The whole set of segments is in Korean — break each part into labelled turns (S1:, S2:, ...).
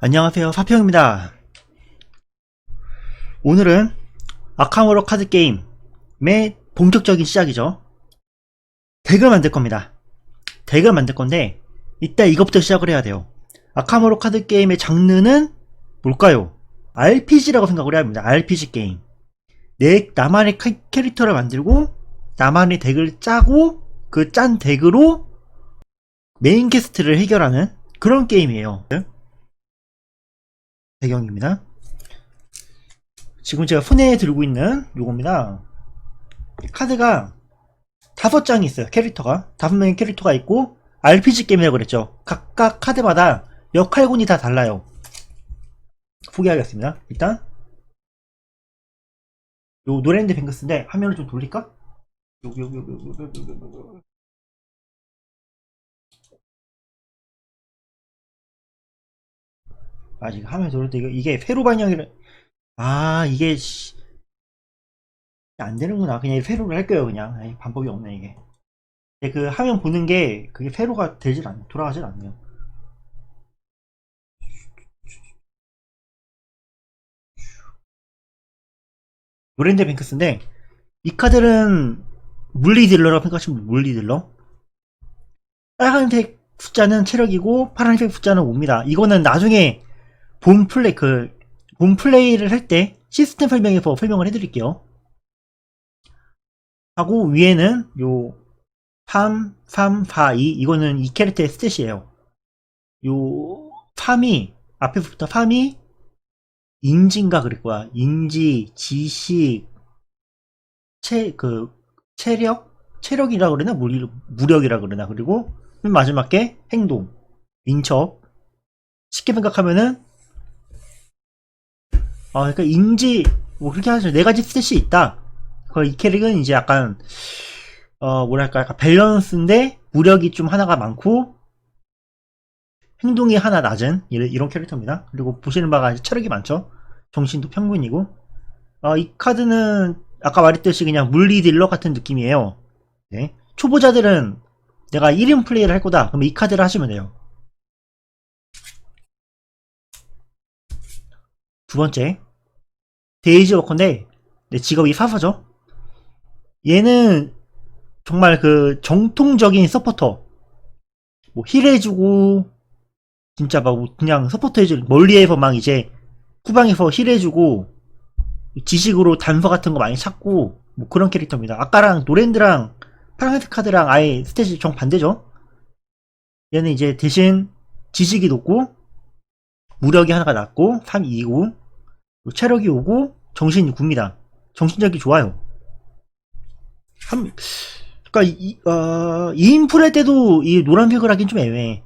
S1: 안녕하세요. 사평입니다. 오늘은 아카모로 카드 게임의 본격적인 시작이죠. 덱을 만들 겁니다. 덱을 만들 건데 이따 이것부터 시작을 해야 돼요. 아카모로 카드 게임의 장르는 뭘까요? RPG라고 생각을 해야 합니다. RPG 게임. 내 나만의 캐- 캐릭터를 만들고 나만의 덱을 짜고 그 짠 덱으로 메인 퀘스트를 해결하는 그런 게임이에요 배경입니다. 지금 제가 손에 들고 있는 요겁니다. 카드가 다섯 장이 있어요. 캐릭터가 다섯 명의 캐릭터가 있고 RPG 게임이라고 그랬죠. 각각 카드마다 역할군이 다 달라요. 소개하겠습니다. 일단 요 노랜드 뱅크스인데 화면을 좀 돌릴까? 여 아 지금 화면 돌릴 때 이거 이게 회로 방향이라 아 이게 씨. 안 되는구나. 그냥 회로를 할게요 그냥. 에이, 방법이 없네 이게. 근데 그 화면 보는 게 그게 회로가 되질 않 돌아가질 않네요. 노랜드 뱅크스인데 이 카드는 물리 딜러라고 생각하시면 돼요, 물리 딜러. 빨간색 숫자는 체력이고 파란색 숫자는 5입니다. 이거는 나중에 본 플레이 그 본 플레이를 할 때 시스템 설명에서 설명을 해드릴게요. 하고 위에는 요 3, 3, 4, 2 이거는 이 캐릭터의 스탯이에요. 요 3이 앞에서부터 3이 인지인가 그럴 거야. 인지, 지식, 체, 그, 체력? 체력이라 그러나? 무리, 무력이라 그러나? 그리고 맨 마지막 게 행동, 인척. 쉽게 생각하면은 어, 그러니까 인지 뭐 그렇게 하죠. 네 가지 스탯이 있다. 그이 캐릭은 이제 약간 어 뭐랄까 약간 밸런스인데 무력이 좀 하나가 많고 행동이 하나 낮은 이런, 이런 캐릭터입니다. 그리고 보시는 바가 체력이 많죠. 정신도 평균이고 어, 이 카드는 아까 말했듯이 그냥 물리 딜러 같은 느낌이에요. 네. 초보자들은 내가 1인 플레이를 할 거다. 그럼 이 카드를 하시면 돼요. 두 번째, 데이지 워커인데, 내 직업이 사서죠? 얘는 정말 그 정통적인 서포터. 뭐 힐해주고, 진짜 막 그냥 서포터 해줄, 멀리에서 막 이제 후방에서 힐해주고, 지식으로 단서 같은 거 많이 찾고, 뭐 그런 캐릭터입니다. 아까랑 노랜드랑 파란색 카드랑 아예 스탯이 정반대죠? 얘는 이제 대신 지식이 높고, 무력이 하나가 낮고 3, 2고 체력이 오고 정신이 9입니다. 정신력이 좋아요. 한, 그니까 이, 어, 2인 풀할 때도 이 노란색을 하긴 좀 애매해.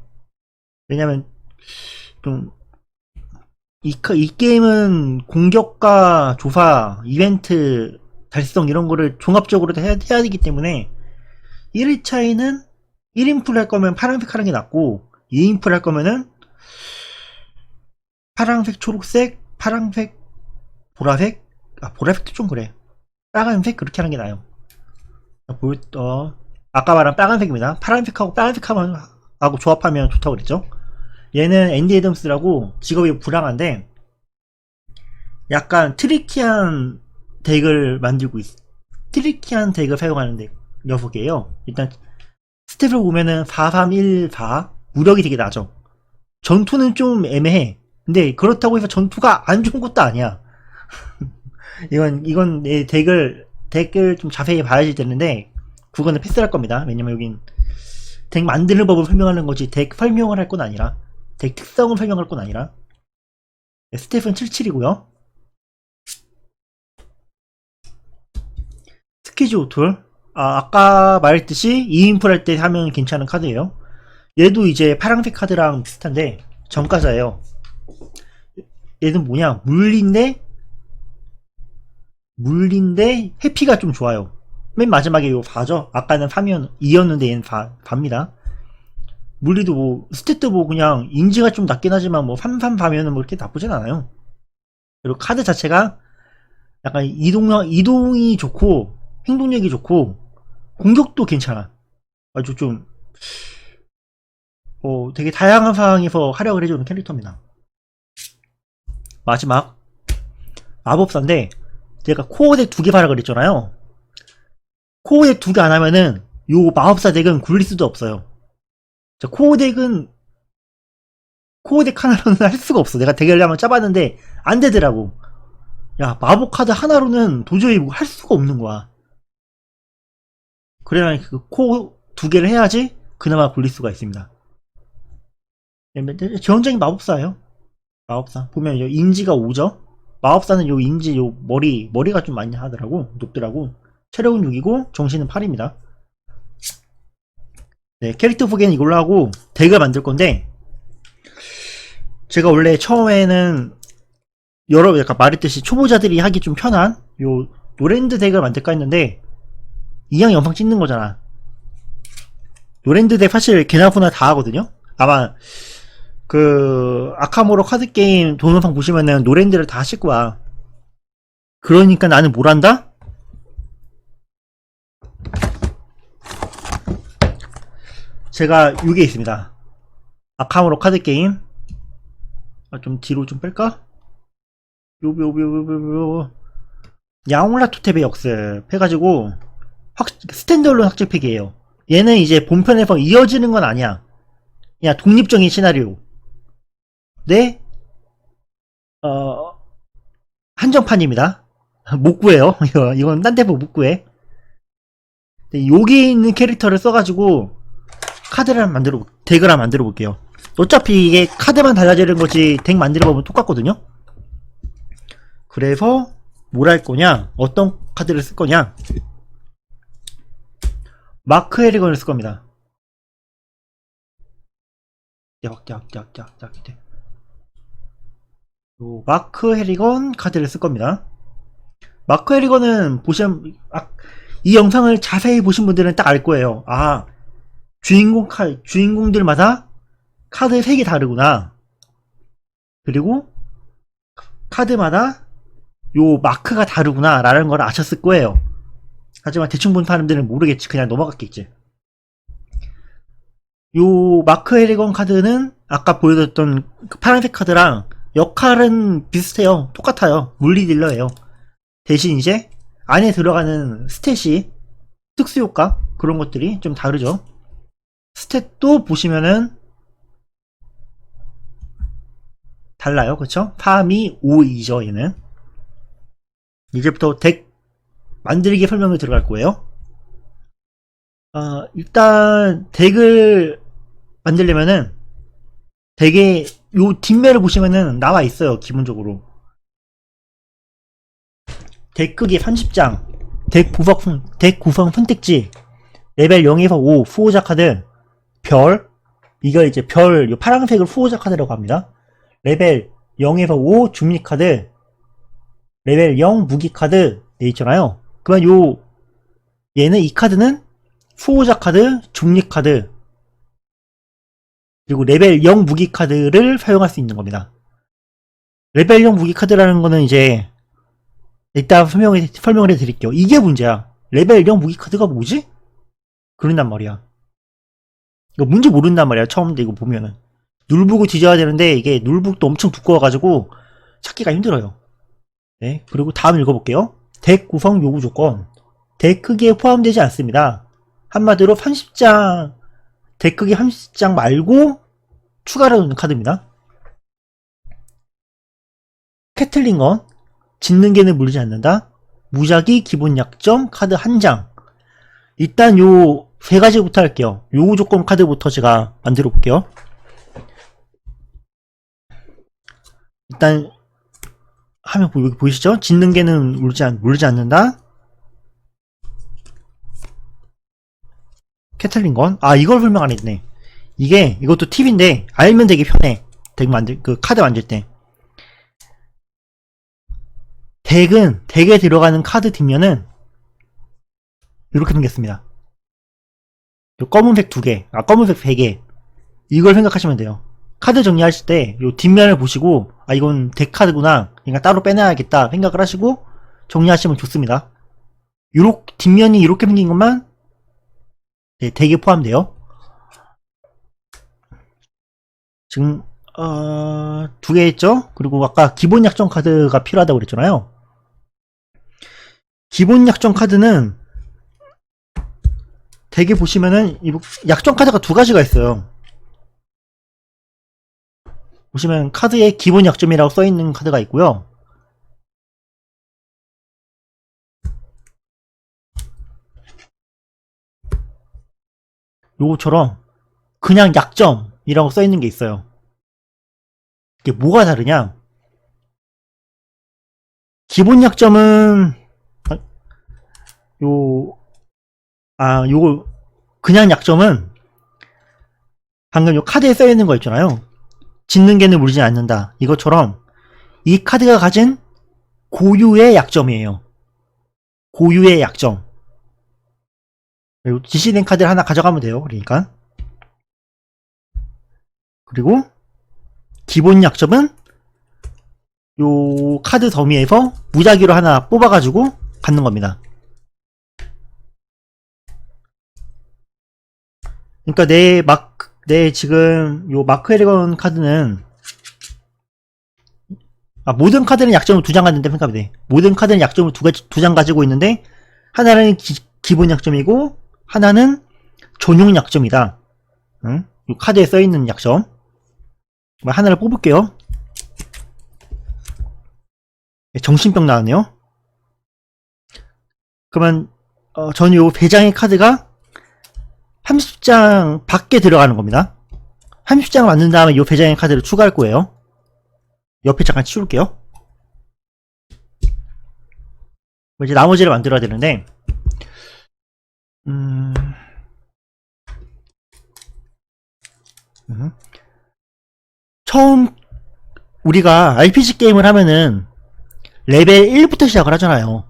S1: 왜냐면 좀 이, 카- 이 게임은 공격과 조사, 이벤트, 달성 이런 거를 종합적으로 다 해야, 해야 되기 때문에 1일차에는 1인 풀 할 거면 파란색 하는 게 낫고 2인 풀 할 거면은 파란색, 초록색, 파란색, 보라색? 아, 보라색도 좀 그래. 빨간색 그렇게 하는 게 나아요. 볼, 어, 아까 말한 빨간색입니다. 파란색하고 빨간색하고 하고 조합하면 좋다고 그랬죠. 얘는 앤디 애덤스라고 직업이 불황한데 약간 트리키한 덱을 만들고 있, 트리키한 덱을 사용하는 덱 녀석이에요. 일단 스텝을 보면은 4, 3, 1, 4 무력이 되게 낮죠. 전투는 좀 애매해. 근데 그렇다고 해서 전투가 안 좋은 것도 아니야. 이건 이건 내 덱을 덱을 좀 자세히 봐야지 되는데 그거는 패스할 겁니다. 왜냐면 여긴 덱 만드는 법을 설명하는 거지 덱 설명을 할 건 아니라 덱 특성을 설명할 건 아니라 네, 스텝은 77이고요. 스키즈 오툴 아, 아까 말했듯이 2인풀 할 때 하면 괜찮은 카드예요. 얘도 이제 파란색 카드랑 비슷한데 정가자예요. 얘는 뭐냐 물린데 물린데 해피가 좀 좋아요. 맨 마지막에 요 4죠? 아까는 3이었, 2였는데 얘는 4, 4입니다. 물리도 뭐 스탯도 뭐 그냥 인지가 좀 낮긴 하지만 뭐 3, 3, 4면은 뭐 이렇게 나쁘진 않아요. 그리고 카드 자체가 약간 이동, 이동이 좋고 행동력이 좋고 공격도 괜찮아. 아주 좀 어, 되게 다양한 상황에서 활약을 해주는 캐릭터입니다. 마지막. 마법사인데 제가 코어 덱 두개 바라 그랬잖아요. 코어 덱 두 개 안 하면은 요 마법사 덱은 굴릴 수도 없어요. 자, 코어 덱은 코어 덱 하나로는 할 수가 없어. 내가 덱을 한번 짜봤는데 안 되더라고. 야 마법 카드 하나로는 도저히 뭐 할 수가 없는 거야. 그래야 그 코어 두 개를 해야지 그나마 굴릴 수가 있습니다. 네, 기본적인 마법사예요. 마법사 보면 요 인지가 5죠. 마법사는 요 인지 요 머리 머리가 좀 많이 하더라고 높더라고. 체력은 6이고 정신은 8입니다. 네 캐릭터 소개는 이걸로 하고 덱을 만들 건데 제가 원래 처음에는 여러 약간 말했듯이 초보자들이 하기 좀 편한 요 노랜드 덱을 만들까 했는데 이왕 영상 찍는 거잖아. 노랜드 덱 사실 개나구나 다 하거든요. 아마 그 아카모로 카드 게임 동영상 보시면은 노랜드를 다 하실 거야. 그러니까 나는 뭘 한다? 제가 이게 있습니다. 아카모로 카드 게임. 아, 좀 뒤로 좀 뺄까? 요요요요요 야옹라 토탭의 역습 해가지고 확 스탠드얼론 확장팩이에요. 얘는 이제 본편에서 이어지는 건 아니야. 그냥 독립적인 시나리오. 네? 어, 한정판입니다. 못 구해요. 이거, 이건 딴 데보 못 구해. 네, 여기 있는 캐릭터를 써가지고 카드를 만들어, 볼- 덱을 한번 만들어 볼게요. 어차피 이게 카드만 달라지는 거지 덱 만들어 보면 똑같거든요. 그래서 뭘 할 거냐? 어떤 카드를 쓸 거냐? 마크 에리건을 쓸 겁니다. 약 약 약 약약 요 마크 해리건 카드를 쓸 겁니다. 마크 해리건은 보시면 아, 이 영상을 자세히 보신 분들은 딱 알 거예요. 아 주인공 카 주인공들마다 카드 색이 다르구나. 그리고 카드마다 요 마크가 다르구나 라는 걸 아셨을 거예요. 하지만 대충 본 사람들은 모르겠지. 그냥 넘어갔겠지. 요 마크 해리건 카드는 아까 보여줬던 그 파란색 카드랑 역할은 비슷해요. 똑같아요. 물리 딜러예요. 대신 이제 안에 들어가는 스탯이 특수효과 그런 것들이 좀 다르죠. 스탯도 보시면은 달라요. 그쵸? 파미 5이죠 얘는. 이제부터 덱 만들기 설명을 들어갈 거예요. 어, 일단 덱을 만들려면은 덱의 요 뒷면을 보시면은 나와 있어요. 기본적으로. 덱 크기 30장, 덱 구성, 덱 구성 선택지, 레벨 0에서 5 수호자 카드, 별, 이거 이제 별, 요 파란색을 수호자 카드라고 합니다. 레벨 0에서 5 중립 카드, 레벨 0 무기 카드 돼 있잖아요. 그러면 요 얘는 이 카드는 수호자 카드, 중립 카드 그리고 레벨 0 무기 카드를 사용할 수 있는 겁니다. 레벨 0 무기 카드라는 거는 이제 이따 설명을 설명을 해드릴게요. 이게 문제야. 레벨 0 무기 카드가 뭐지? 그런단 말이야. 이거 뭔지 모른단 말이야. 처음인데 이거 보면은 눌북을 뒤져야 되는데 이게 눌북도 엄청 두꺼워가지고 찾기가 힘들어요. 네, 그리고 다음 읽어볼게요. 덱 구성 요구 조건. 덱 크기에 포함되지 않습니다. 한마디로 30장, 덱 크기 30장 말고 추가로 넣는 카드입니다. 캐틀링건, 짓는 개는 물리지 않는다. 무작위 기본 약점 카드 한 장. 일단 요 세 가지부터 할게요. 요구 조건 카드부터 제가 만들어 볼게요. 일단 보- 여기 보이시죠? 짓는 개는 물지, 않, 물지 않는다. 캐틀린 건? 아, 이걸 설명 안 했네. 이게, 이것도 팁인데, 알면 되게 편해. 덱 만들, 그, 카드 만들 때. 덱은, 덱에 들어가는 카드 뒷면은, 이렇게 생겼습니다. 요 검은색 두 개, 아, 검은색 세 개. 이걸 생각하시면 돼요. 카드 정리하실 때, 요 뒷면을 보시고, 아, 이건 덱 카드구나. 그러니까 따로 빼놔야겠다. 생각을 하시고, 정리하시면 좋습니다. 요렇, 뒷면이 이렇게 생긴 것만, 네, 덱에 포함돼요. 지금, 어, 두 개 있죠? 그리고 아까 기본 약정 카드가 필요하다고 그랬잖아요. 기본 약정 카드는 대개 보시면은 이 약정 카드가 두 가지가 있어요. 보시면 카드에 기본 약점이라고 써 있는 카드가 있고요. 요거처럼 그냥 약점이라고 써 있는 게 있어요. 이게 뭐가 다르냐? 기본 약점은 아, 요 아, 요거 그냥 약점은 방금 요 카드에 써 있는 거 있잖아요. 짓는 개는 물리지 않는다. 이것처럼 이 카드가 가진 고유의 약점이에요. 고유의 약점. 지시된 카드를 하나 가져가면 돼요. 그러니까. 그리고 기본 약점은 요 카드 더미에서 무작위로 하나 뽑아가지고 갖는 겁니다. 그러니까 내 마크, 내 지금 요 마크 에리건 카드는 아, 모든 카드는 약점을 두 장 갖는데 생각하면 돼. 모든 카드는 약점을 두, 두 장 가지고 있는데 하나는 기, 본 약점이고 하나는 전용 약점이다. 응? 요 카드에 써 있는 약점. 뭐 하나를 뽑을게요. 정신병 나왔네요. 그러면 어, 저는 요 배장의 카드가 30장 밖에 들어가는 겁니다. 30장을 만든 다음에 요 배장의 카드를 추가할 거예요. 옆에 잠깐 치울게요. 이제 나머지를 만들어야 되는데, 음, 음. 처음 우리가 RPG 게임을 하면은 레벨 1부터 시작을 하잖아요.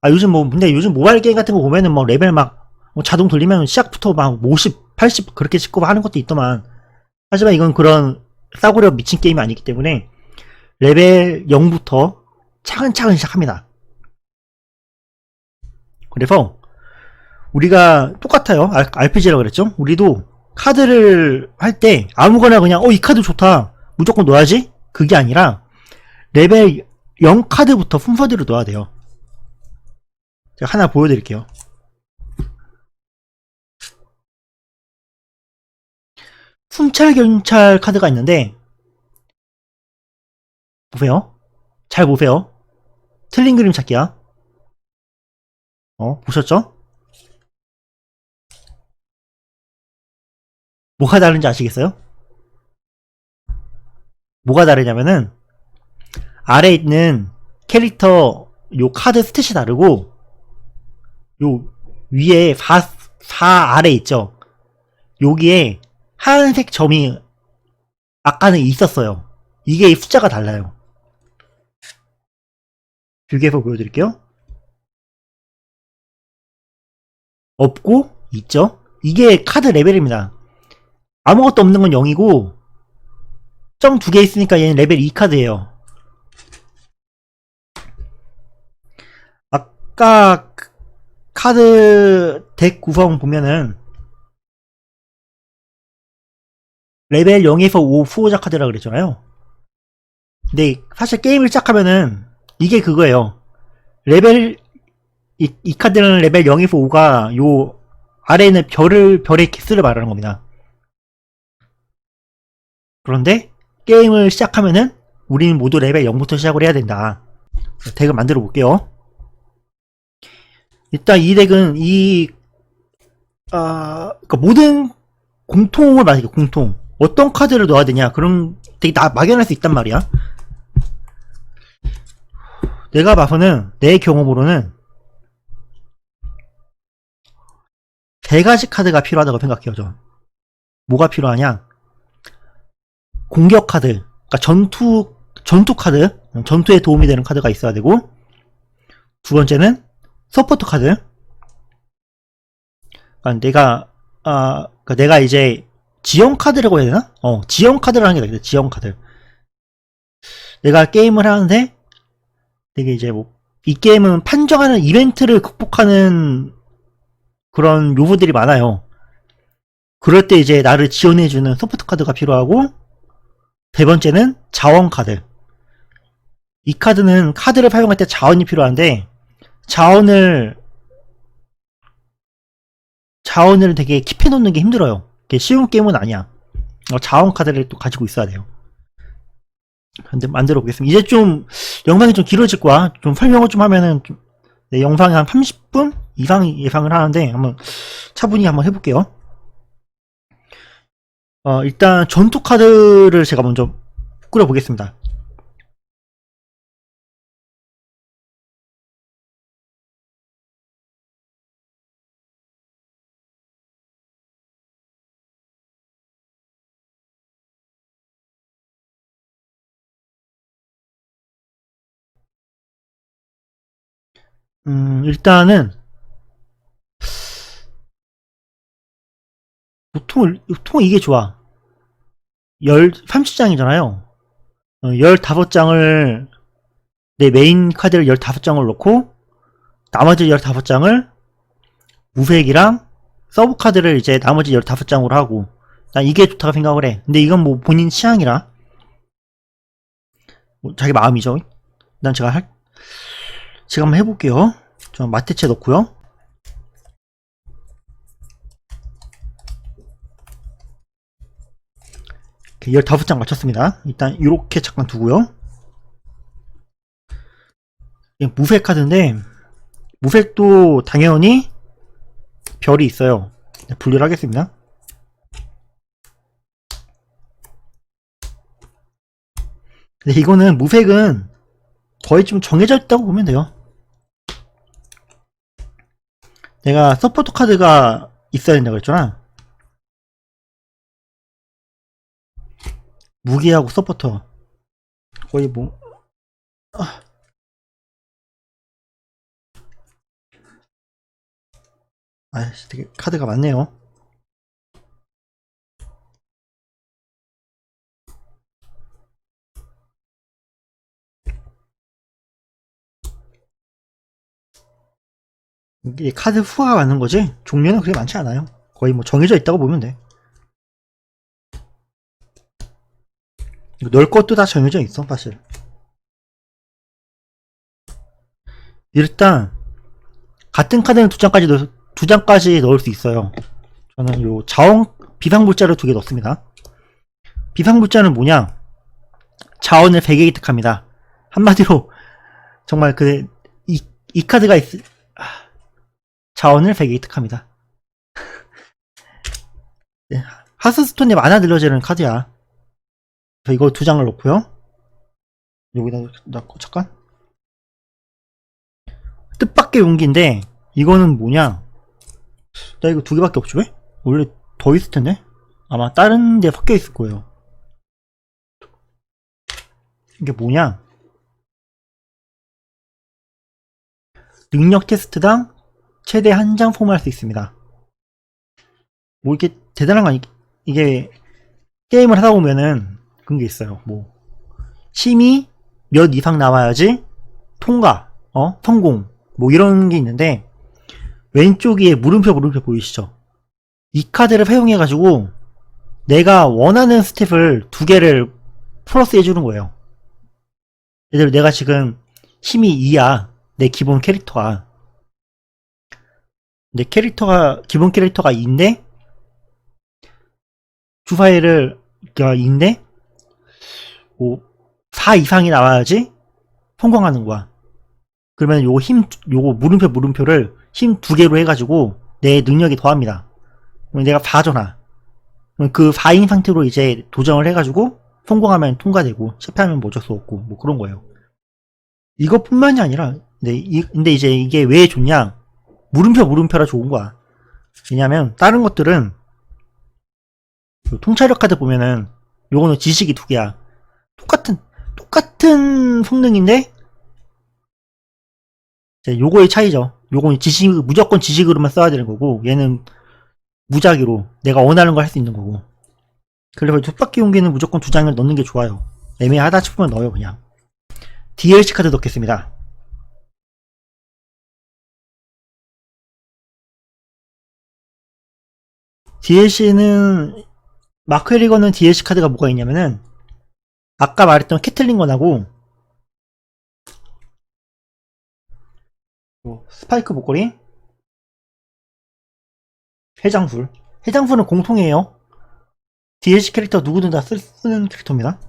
S1: 아 요즘 뭐 근데 요즘 모바일 게임 같은 거 보면은 뭐 레벨 막 뭐 자동 돌리면 시작부터 막 50, 80 그렇게 찍고 하는 것도 있더만 하지만 이건 그런 싸구려 미친 게임이 아니기 때문에 레벨 0부터 차근차근 시작합니다. 그래서 우리가 똑같아요. RPG라고 그랬죠? 우리도 카드를 할 때 아무거나 그냥 어 이 카드 좋다 무조건 넣어야지 그게 아니라 레벨 0 카드부터 순서대로 넣어야 돼요. 제가 하나 보여드릴게요. 순찰 경찰 카드가 있는데 보세요. 잘 보세요. 틀린 그림 찾기야. 어, 보셨죠? 뭐가 다른지 아시겠어요? 뭐가 다르냐면은 아래에 있는 캐릭터 요 카드 스탯이 다르고 요 위에 4, 4 아래 있죠? 여기에 하얀색 점이 아까는 있었어요. 이게 숫자가 달라요. 길게서 보여드릴게요. 없고 있죠. 이게 카드 레벨입니다. 아무것도 없는 건 0이고 점 두 개 있으니까 얘는 레벨 2 카드예요. 아까 카드 덱 구성 보면은 레벨 0에서 5 후보자 카드라 그랬잖아요. 근데 사실 게임을 시작하면은 이게 그거예요. 레벨 이, 이 카드는 레벨 0에서 5가 요 아래에는 별을 별의 키스를 말하는 겁니다. 그런데 게임을 시작하면은 우리는 모두 레벨 0부터 시작을 해야 된다. 덱을 만들어 볼게요. 일단 이 덱은 이 아, 그러니까 모든 공통을 말해요. 공통. 어떤 카드를 넣어야 되냐 그럼 되게 나 막연할 수 있단 말이야 내가 봐서는 내 경험으로는 세 가지 카드가 필요하다고 생각해요 저 뭐가 필요하냐 공격 카드 그러니까 전투 전투 카드 전투에 도움이 되는 카드가 있어야 되고 두 번째는 서포트 카드 그러니까 내가 아 그러니까 내가 이제 지형 카드라고 해야 되나? 어, 지형 카드라는 게 되겠다. 지형 카드. 내가 게임을 하는데 되게 이제 뭐 이 게임은 판정하는 이벤트를 극복하는 그런 요소들이 많아요. 그럴 때 이제 나를 지원해주는 소프트 카드가 필요하고 세 번째는 자원 카드. 이 카드는 카드를 사용할 때 자원이 필요한데 자원을 자원을 되게 킵해 놓는 게 힘들어요. 쉬운 게임은 아니야. 어, 자원 카드를 또 가지고 있어야 돼요. 근데 만들어 보겠습니다. 이제 좀 영상이 좀 길어질 거야. 좀 설명을 좀 하면은 좀, 네, 영상이 한 30분 이상 예상을 하는데 한번 차분히 한번 해볼게요. 어, 일단 전투 카드를 제가 먼저 꾸려 보겠습니다. 음, 일단은 보통 보통 이게 좋아. 열 30장이잖아요. 어, 15장을 내 메인 카드를 15장을 넣고 나머지 15장을 무색이랑 서브 카드를 이제 나머지 15장으로 하고 난 이게 좋다고 생각을 해. 근데 이건 뭐 본인 취향이라 뭐 자기 마음이죠. 난 제가 할 제가 한번 해볼게요. 저 마테체 넣고요. 이렇게 15장 맞췄습니다. 일단 이렇게 잠깐 두고요. 무색 카드인데 무색도 당연히 별이 있어요. 분류를 하겠습니다. 근데 이거는 무색은 거의 좀 정해져 있다고 보면 돼요. 내가 서포터 카드가 있어야 된다고 그랬잖아. 무기하고 서포터. 거의 뭐, 아. 아이씨, 되게 카드가 많네요. 이게 카드 후가 많은 거지? 종류는 그렇게 많지 않아요. 거의 뭐 정해져 있다고 보면 돼. 이거 넣을 것도 다 정해져 있어, 사실. 일단, 같은 카드는 두 장까지 넣, 두 장까지 넣을 수 있어요. 저는 요 자원, 비상물자를 두 개 넣습니다. 비상물자는 뭐냐? 자원을 100개 획득합니다. 한마디로, 정말 그, 이, 이 카드가 있, 아, 자원을 100개 획득합니다. 네, 하스스톤이 많아 늘려지는 카드야. 저 이거 두 장을 넣고요. 여기다 넣고 잠깐. 뜻밖의 용기인데 이거는 뭐냐? 나 이거 두 개밖에 없지 왜? 원래 더 있을 텐데. 아마 다른 데 섞여 있을 거예요. 이게 뭐냐? 능력 테스트당 최대 한 장 소모할 수 있습니다. 뭐 이게 대단한 거 아니, 이게 게임을 하다 보면은 그런 게 있어요. 뭐 심의 몇 이상 나와야지 통과, 어 성공, 뭐 이런 게 있는데 왼쪽에 물음표 물음표 보이시죠? 이 카드를 사용해 가지고 내가 원하는 스텝을 두 개를 플러스 해주는 거예요. 예를 들어 내가 지금 힘이 2야 내 기본 캐릭터가 내 캐릭터가 기본 캐릭터가 2인데 주파일을 가 2인데 뭐, 4 이상이 나와야지 성공하는 거야. 그러면 요거 힘, 요거 물음표 물음표를 힘 두 개로 해가지고 내 능력이 더합니다. 그럼 내가 4잖아. 그럼 그 4인 상태로 이제 도전을 해가지고 성공하면 통과되고 실패하면 뭐 어쩔 수 없고 뭐 그런 거예요. 이것뿐만이 아니라 근데, 이, 근데 이제 이게 왜 좋냐? 물음표 물음표라 좋은 거야. 왜냐면 다른 것들은 그 통찰력 카드 보면은 요거는 지식이 두 개야. 똑같은 성능인데 이제 요거의 차이죠. 요거는 지식 무조건 지식으로만 써야 되는 거고 얘는 무작위로 내가 원하는 걸 할 수 있는 거고. 그래서 툭바퀴 용기는 무조건 두 장을 넣는 게 좋아요. 애매하다 싶으면 넣어요 그냥. DLC 카드 넣겠습니다. DLC는 마크 리거는 DLC 카드가 뭐가 있냐면은 아까 말했던 캐틀린건하고 뭐 스파이크 목걸이 해장술. 해장술은 공통이에요. DLC 캐릭터 누구든 다 쓸- 쓰는 캐릭터입니다.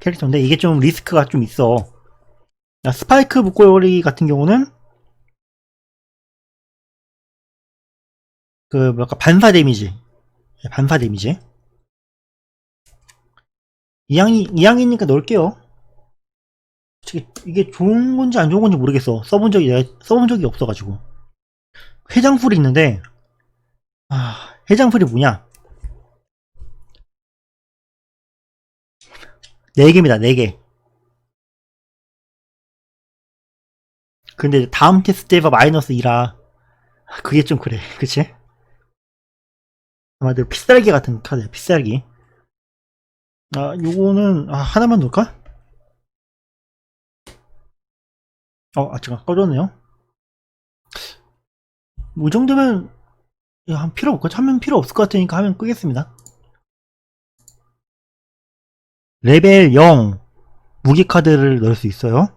S1: 캐릭터인데 이게 좀 리스크가 좀 있어. 야, 스파이크 목걸이 같은 경우는 그 뭐랄까 반사 데미지. 예, 반사 데미지 이양이 이양이니까 넣을게요. 이게 좋은 건지 안 좋은 건지 모르겠어. 써본 적이 써본 적이 없어가지고. 해장술이 있는데 아 해장술이 뭐냐? 4개입니다 4개. 근데 다음 테스트 때가 마이너스 2라. 그게 좀 그래. 그치? 아마도 피살기 같은 카드야 피살기 아 요거는 아 하나만 넣을까? 어, 아, 잠깐, 꺼졌네요. 뭐 이 정도면, 야, 한 필요 없고, 하면 필요 없을 것 같으니까 하면 끄겠습니다. 레벨 0 무기 카드를 넣을 수 있어요.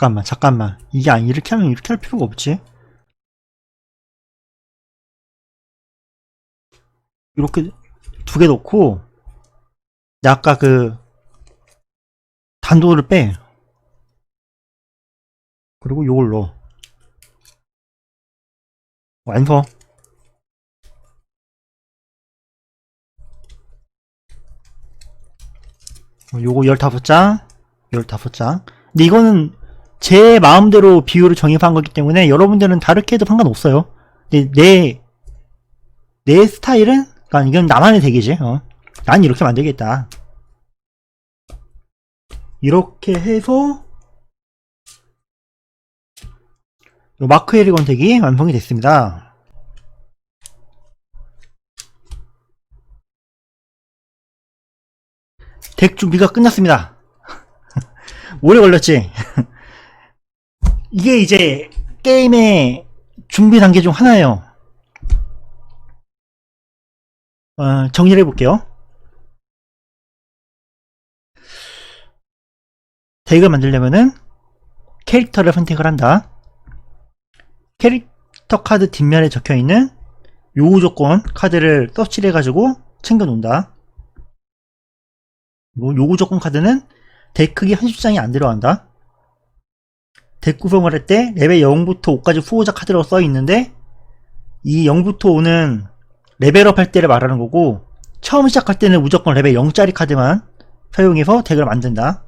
S1: 잠깐만, 잠깐만. 이게 아니, 이렇게 하면 이렇게 할 필요가 없지. 이렇게 두 개 넣고, 아까 그, 단도를 빼. 그리고 요걸 넣어. 완성. 어, 요거 15장, 15장. 근데 이거는 제 마음대로 비율을 정립한 거기 때문에 여러분들은 다르게 해도 상관없어요. 근데 내, 내 스타일은, 그러니까 이건 나만의 대기지, 어. 난 이렇게 만들겠다. 이렇게 해서, 요 마크 에리건 덱이 완성이 됐습니다. 덱 준비가 끝났습니다. 오래 걸렸지? 이게 이제 게임의 준비 단계 중 하나예요. 어, 정리를 해볼게요. 덱을 만들려면은 캐릭터를 선택을 한다. 캐릭터 카드 뒷면에 적혀있는 요구 조건 카드를 서치를 해가지고 챙겨 놓는다. 그리고 요구 조건 카드는 덱 크기 한 숫장이 안 들어간다. 덱 구성을 할 때 레벨 0부터 5까지 후보자 카드라고 써 있는데 이 0부터 5는 레벨업 할 때를 말하는 거고 처음 시작할 때는 무조건 레벨 0짜리 카드만 사용해서 덱을 만든다.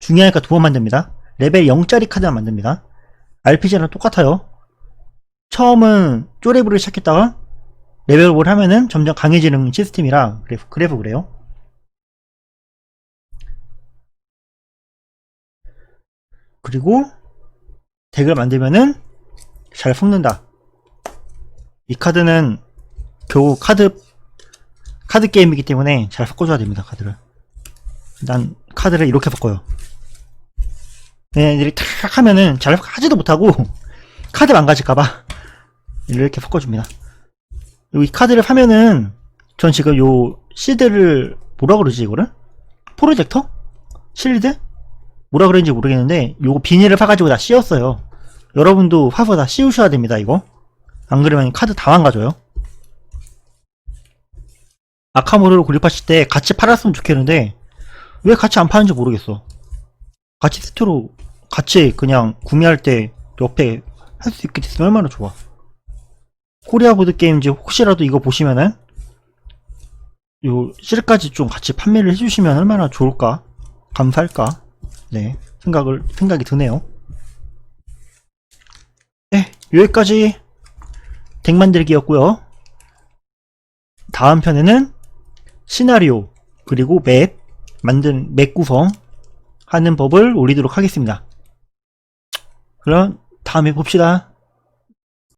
S1: 중요하니까 두 번 만듭니다. 레벨 0짜리 카드만 만듭니다. RPG랑 똑같아요. 처음은 쪼레브를 시작했다가 레벨업을 하면은 점점 강해지는 시스템이라 그래서, 그래서 그래요. 그리고 덱을 만들면은 잘 섞는다. 이 카드는 겨우 카드 카드 게임이기 때문에 잘 섞어줘야 됩니다. 카드를. 난 카드를 이렇게 섞어요. 얘네들이 탁 하면은 잘 하지도 못하고 카드 망가질까봐 이렇게 섞어줍니다. 이 카드를 사면은 전 지금 요 시드를 뭐라 그러지 이거를? 프로젝터? 실드? 뭐라 그런지 모르겠는데 요거 비닐을 사가지고 다 씌웠어요. 여러분도 사서 다 씌우셔야 됩니다 이거. 안 그러면 카드 다 망가져요. 아카모르를 구입하실 때 같이 팔았으면 좋겠는데 왜 같이 안 파는지 모르겠어. 같이 세트로 같이 그냥 구매할 때 옆에 할 수 있게 됐으면 얼마나 좋아. 코리아 보드 게임즈 혹시라도 이거 보시면은 요 실까지 좀 같이 판매를 해주시면 얼마나 좋을까 감사할까 네 생각을 생각이 드네요. 네 여기까지 덱 만들기였고요. 다음 편에는 시나리오 그리고 맵 만든 맵 구성 하는 법을 올리도록 하겠습니다. 그럼 다음에 봅시다.